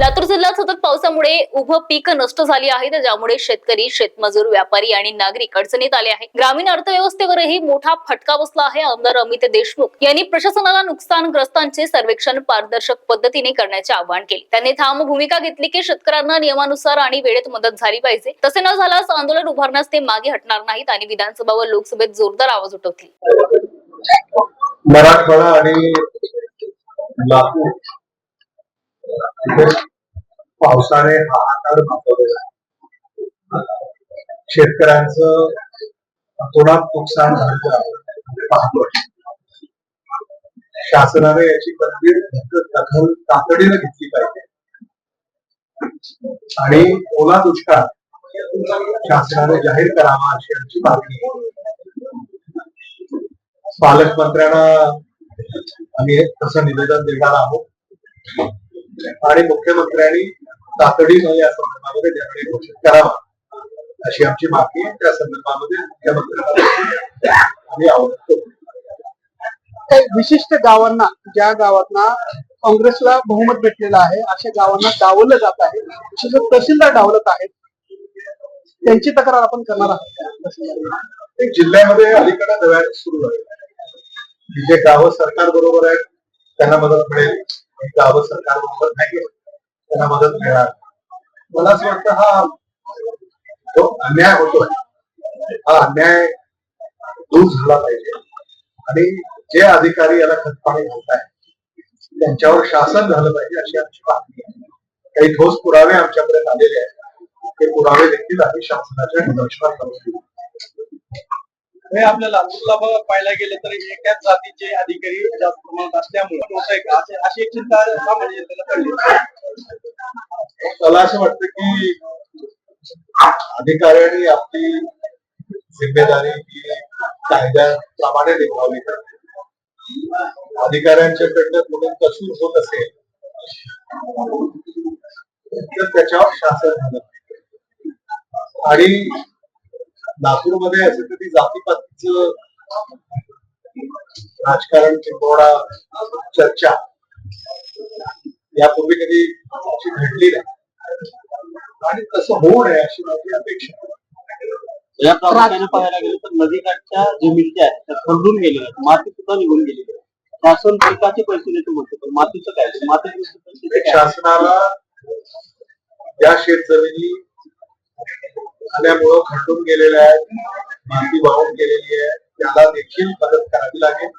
लातूर जिल्ह्यात सतत पावसामुळे उभं पीक नष्ट झाली आहेत ज्यामुळे शेतकरी शेतमजूर व्यापारी आणि नागरिक अडचणीत आले आहेत. ग्रामीण अर्थव्यवस्थेवरही मोठा फटका बसला आहे. आमदार अमित देशमुख यांनी प्रशासनाला नुकसानग्रस्तांचे सर्वेक्षण पारदर्शक पद्धतीने करण्याचे आवाहन केले. त्यांनी ठाम भूमिका घेतली की शेतकऱ्यांना नियमानुसार आणि वेळेत मदत झाली पाहिजे. तसे न झाल्यास आंदोलन उभारण्यास ते मागे हटणार नाहीत आणि विधानसभा व लोकसभेत जोरदार आवाज उठवतील. मराठवाडा आणि लातूर पावसाने हाहाकार माजवलेला आहे. शेतकऱ्यांचं अतोनात नुकसान झालेलं म्हणजे पाहतोय शासनाने याची गंभीर दखल तातडीने घेतली पाहिजे. आणि ओला दुष्काळ शासनाने जाहीर करावा अशी आमची मागणी पालकमंत्र्यांना आम्ही तसं निवेदन देणार आहोत. आणि मुख्यमंत्र्यांनी तातडीनं या संदर्भामध्ये निर्णय घोषित करावा अशी आमची मागणी त्या संदर्भामध्ये मुख्यमंत्र्यांना आम्ही आवडतो. काही विशिष्ट गावांना ज्या गावांना काँग्रेसला बहुमत भेटलेलं आहे अशा गावांना डावलं जात आहे. विशेषतः तहसीलदार डावलत आहेत त्यांची तक्रार आपण करणार आहोत. एक जिल्ह्यामध्ये अलीकडे नव्याने सुरू आहे जे गावं सरकार बरोबर आहेत त्यांना मदत मिळेल. गावं सरकार मोफत नाही त्यांना मदत मिळणार मला असं वाटतं हा जो अन्याय होतोय हा अन्याय दूर झाला पाहिजे. आणि जे अधिकारी याला खतपाणी घालत आहेत त्यांच्यावर शासन झालं पाहिजे अशी आमची मागणी आहे. काही ठोस पुरावे आमच्याकडे आलेले आहेत. ते पुरावे देखील आम्ही शासनाच्या निदर्शनात करून हे आपल्या लातूरला पाहायला गेलं तर एकाच जातीचे अधिकारी जास्त प्रमाणात असल्यामुळे होत अशी एक चिंता सामान्य जनतेला पडली. मला असं वाटतं की अधिकाऱ्यांनी आपली जिम्मेदारी ही कायद्याप्रमाणे निभावली पाहिजे. अधिकाऱ्यांच्याकडनं कोणी कसूर होत असेल तर त्याच्यावर शासन झालं आणि लातूरमध्ये असं कधी जातीपातीचं राजकारण किंवा चर्चा यापूर्वी कधी घडली नाही आणि तसं होऊ नये अशी माझी अपेक्षा. या प्रामुख्याने पाहायला गेलं तर नदीकाठच्या जमीन ज्या आहेत त्या खरडून गेलेल्या माती सुद्धा निघून गेलेली आहे शासन पिकाचे पैसे देतो म्हणतो पण मातीचं काय मातीचे? शासनाला या शेत जमिनी आल्यामुळं खंडून गेलेल्या आहेत माती वाहून गेलेली आहे. त्याला देखील मदत करावी लागेल.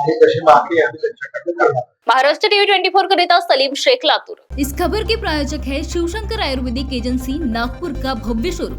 आणि तशी मागणी आम्ही त्यांच्याकडे करणार महाराष्ट्र टीवी ट्वेंटी फोर करिता सलीम शेख लातूर. इस खबर के प्रायोजक है शिवशंकर आयुर्वेदिक एजेंसी नागपुर का भव्य शोरूम।